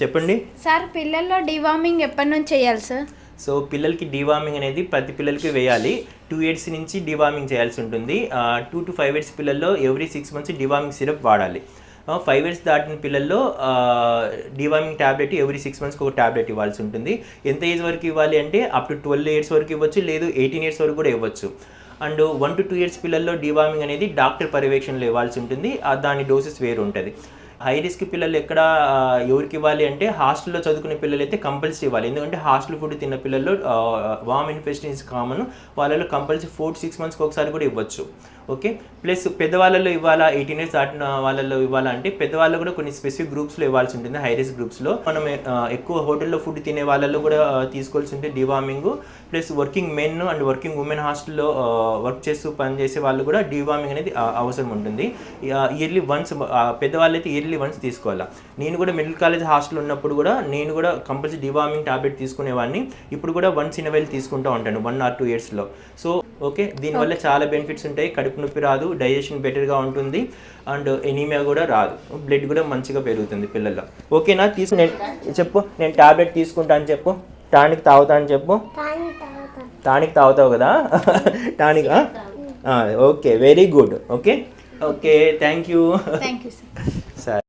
చెప్పండి. సార్ పిల్లల్లో డివార్మింగ్ ఎప్పటి నుంచి చేయాలి సార్? సో పిల్లలకి డివార్మింగ్ అనేది ప్రతి పిల్లలకి వేయాలి. టూ ఇయర్స్ నుంచి డివార్మింగ్ చేయాల్సి ఉంటుంది. టూ టు ఫైవ్ ఇయర్స్ పిల్లల్లో every six months deworming syrup వాడాలి. ఫైవ్ ఇయర్స్ దాటిన పిల్లల్లో డివార్మింగ్ ట్యాబ్లెట్ ఎవ్రీ సిక్స్ మంత్స్కి ఒక ట్యాబ్లెట్ ఇవ్వాల్సి ఉంటుంది. ఎంత ఏజ్ వరకు ఇవ్వాలి అంటే అప్ టు ట్వెల్వ్ ఇయర్స్ వరకు ఇవ్వచ్చు లేదు ఎయిటీన్ ఇయర్స్ వరకు కూడా ఇవ్వచ్చు. And one to two years పిల్లల్లో డివార్మింగ్ అనేది డాక్టర్ పర్యవేక్షణలో ఇవ్వాల్సి ఉంటుంది. దాని డోసెస్ వేరు ఉంటుంది హై రిస్క్ పిల్లలు ఎక్కడ ఎవరికి ఇవ్వాలి అంటే హాస్టల్లో చదువుకునే పిల్లలు అయితే కంపల్సరీ ఇవ్వాలి. ఎందుకంటే హాస్టల్ ఫుడ్ తిన్న పిల్లల్లో వామ్ ఇన్ఫెస్టెన్స్ కామన్ వాళ్ళలో కంపల్సరీ ఫోర్ సిక్స్ మంత్స్కి ఒకసారి కూడా ఇవ్వచ్చు. ఓకే? ప్లస్ పెద్దవాళ్ళలో ఇవ్వాలా ఎయిటీన్ ఇయర్స్ దాటిన వాళ్ళలో ఇవ్వాలా అంటే పెద్దవాళ్ళు కూడా కొన్ని స్పెసిఫిక్ గ్రూప్స్లో ఇవ్వాల్సి ఉంటుంది హై రిస్క్ గ్రూప్స్లో. మనం ఎక్కువ హోటల్లో ఫుడ్ తినే వాళ్ళలో కూడా తీసుకోవాల్సి ఉంటుంది deworming. Plus working men and working women హాస్టల్లో వర్క్ చేస్తూ పనిచేసే వాళ్ళు కూడా డివార్మింగ్ అనేది అవసరం ఉంటుంది. ఇయర్లీ వన్స్ పెద్దవాళ్ళు అయితే ఇయర్లీ వన్స్ తీసుకోవాలా. నేను కూడా మిడిల్ కాలేజ్ హాస్టల్ ఉన్నప్పుడు కూడా నేను కూడా కంపల్సరీ డివార్మింగ్ టాబ్లెట్ తీసుకునేవాడిని. ఇప్పుడు కూడా వన్స్ ఇన్ వెళ్ళి తీసుకుంటూ ఉంటాను వన్ ఆర్ టూ ఇయర్స్లో. So okay? దీనివల్ల చాలా బెనిఫిట్స్ ఉంటాయి కడుపు నొప్పి రాదు డైజెషన్ బెటర్గా ఉంటుంది అండ్ ఎనీమియా కూడా రాదు. బ్లడ్ కూడా మంచిగా పెరుగుతుంది పిల్లల్లో. ఓకేనా? తీసు నేను చెప్పు నేను టాబ్లెట్ తీసుకుంటా అని చెప్పు. టానిక్ తాగుతా అని చెప్పు. టానిక్ తాగుతావు కదా? Tonic okay very good. Okay? Okay thank you సరే.